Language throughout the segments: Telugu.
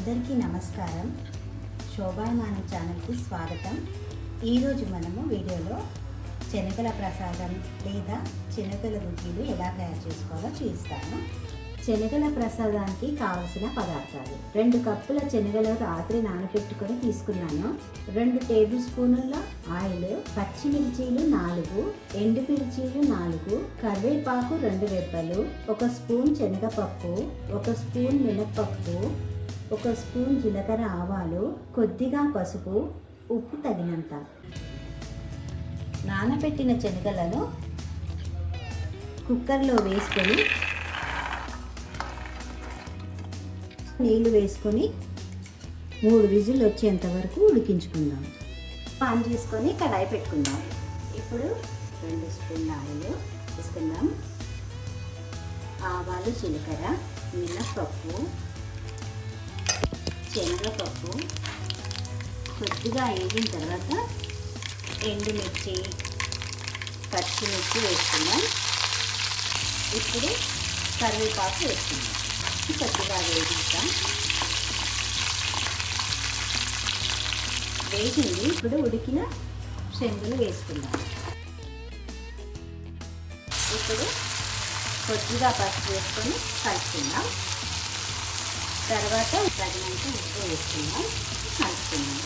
అందరికీ నమస్కారం. శోభాయమానం ఛానల్కి స్వాగతం. ఈరోజు మనము వీడియోలో శనగల ప్రసాదం లేదా శనగల గుడ్డీలు ఎలా తయారు చేసుకోవాలో చూపిస్తాను శనగల ప్రసాదానికి కావలసిన పదార్థాలు. రెండు కప్పుల శనగలు రాత్రి నానబెట్టుకొని తీసుకున్నాను. రెండు టేబుల్ స్పూనుల ఆయిల్ పచ్చిమిర్చీలు నాలుగు ఎండు మిర్చీలు నాలుగు కరివేపాకు రెండు రెబ్బలు ఒక స్పూన్ శనగపప్పు ఒక స్పూన్ మినప్పప్పు ఒక స్పూన్ జీలకర్ర ఆవాలు కొద్దిగా పసుపు ఉప్పు తగినంత. నానబెట్టిన శనగలను కుక్కర్లో వేసుకొని నీళ్ళు వేసుకొని మూడు విజిల్ వచ్చేంత వరకు ఉడికించుకుందాం. ఆన్ చేసుకొని కడాయి పెట్టుకుందాం. ఇప్పుడు రెండు స్పూన్ల ఆయిల్ వేసుకుందాం. ఆవాలు జీలకర్ర మినప్పప్పు శనగపప్పు కొద్దిగా వేగిన తర్వాత ఎండుమిర్చి పచ్చిమిర్చి వేసుకున్నాం ఇప్పుడు కరివేపాకు వేసుకున్నాం కొద్దిగా వేగిస్తాం వేగింది. ఇప్పుడు ఉడికిన శనగలు వేసుకుందాం. ఇప్పుడు కొద్దిగా పసుపు వేసుకొని కలుపుకుందాం. తర్వాత తగినంత ఉప్పు వేసుకుందాం. కలుపుకుందాం.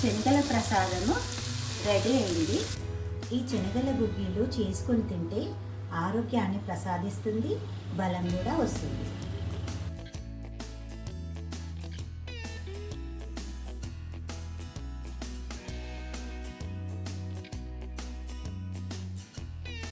శనగల ప్రసాదము రెడీ అయింది. ఈ శనగల గుగ్గిళ్ళు చేసుకొని తింటే ఆరోగ్యాన్ని ప్రసాదిస్తుంది బలం కూడా వస్తుంది.